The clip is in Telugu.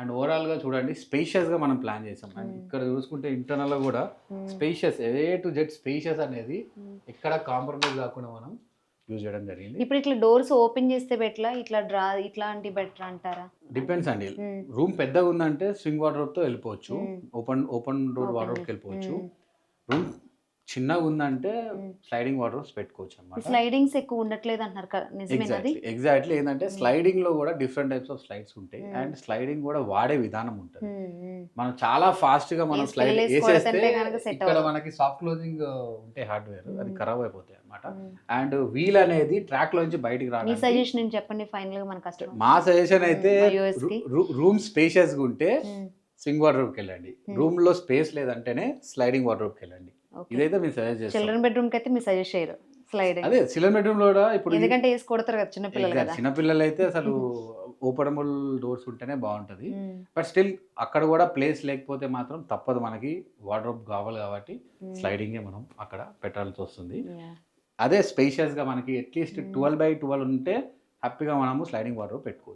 అండ్ ఓవరాల్గా చూడండి స్పేషియస్గా మనం ప్లాన్ చేసాం. అండ్ ఇక్కడ చూసుకుంటే ఇంటర్నల్ కూడా spacious A to Z spacious అనేది ఎక్కడ కాంప్రమైజ్ కాకుండా మనం యూజ్ చేయడం జరిగింది. ఇప్పుడు ఇట్లా డోర్స్ ఓపెన్ చేస్తే బెట్లా? ఇట్లా డ్రా ఇట్లాంటి బెటర్ అంటారా? డిపెండ్స్ అండి. రూమ్ పెద్దగా ఉందంటే స్వింగ్ వార్డ్రోబ్తో వెళ్ళిపోవచ్చు. Open open door door. వెళ్ళిపోవచ్చు. రూమ్ చిన్నగా ఉందంటే. స్లైడింగ్ వార్డ్రోబ్స్ పెట్టుకోవచ్చు అనమాట స్లైడింగ్స్ ఎక్కువ ఉండట్లేదు అంటున్నారు కదా నిజమేనది ఎగ్జాక్ట్లీ ఎగ్జాక్ట్లీ ఏంటంటే స్లైడింగ్లో కూడా డిఫరెంట్ టైప్స్ ఆఫ్ స్లైడ్స్ ఉంటాయి. అండ్ స్లైడింగ్ కూడా వాడే విధానం ఉంటుంది. మనం చాలా ఫాస్ట్గా మనం స్లైడ్ వేసేస్తే ఇక్కడ. మనకి సాఫ్ట్ క్లోజింగ్ ఉంటే హార్డ్వేర్ అది. ఖరాబ్ అయిపోతాయి అనమాట. అండ్ వీల్ అనేది ట్రాక్ లోంచి బయటికి మీ సజెషన్ ఏంటి చెప్పండి ఫైనల్గా మన కష్టం మా సజెషన్ అయితే మా. రూమ్ స్పేషియస్గా ఉంటే స్వింగ్ వార్డ్రోబ్కి వెళ్ళండి Hmm. రూమ్లో స్పేస్ లేదంటేనే స్లైడింగ్ వార్డ్రోబ్కి వెళ్ళండి ఇదైతే మీరు సజెస్ట్ చేస్తాం. చిల్డ్రన్ బెడ్రూమ్కి అయితే మీరు సజెస్ట్ చేయరు. స్లైడింగ్ అదే చిల్డ్రన్ బెడ్రూమ్లో కూడా ఇప్పుడు ఎందుకంటే వేసి కొడతారు కదా చిన్న పిల్లలు. కదా. చిన్నపిల్లలు అయితే అసలు ఓపెనబుల్ డోర్స్ ఉంటేనే బాగుంటది. బట్ స్టిల్ అక్కడ కూడా ప్లేస్ లేకపోతే మాత్రం తప్పదు మనకి. వార్డ్రోబ్ కావాలి కాబట్టి. స్లైడింగే మనం అక్కడ పెట్టాల్సి వస్తుంది. అదే స్పేషియస్గా మనకి అట్లీస్ట్. ట్వెల్వ్ బై ట్వెల్వ్ ఉంటే హ్యాపీగా మనము స్లైడింగ్ వార్డ్రోబ్ పెట్టుకోవచ్చు.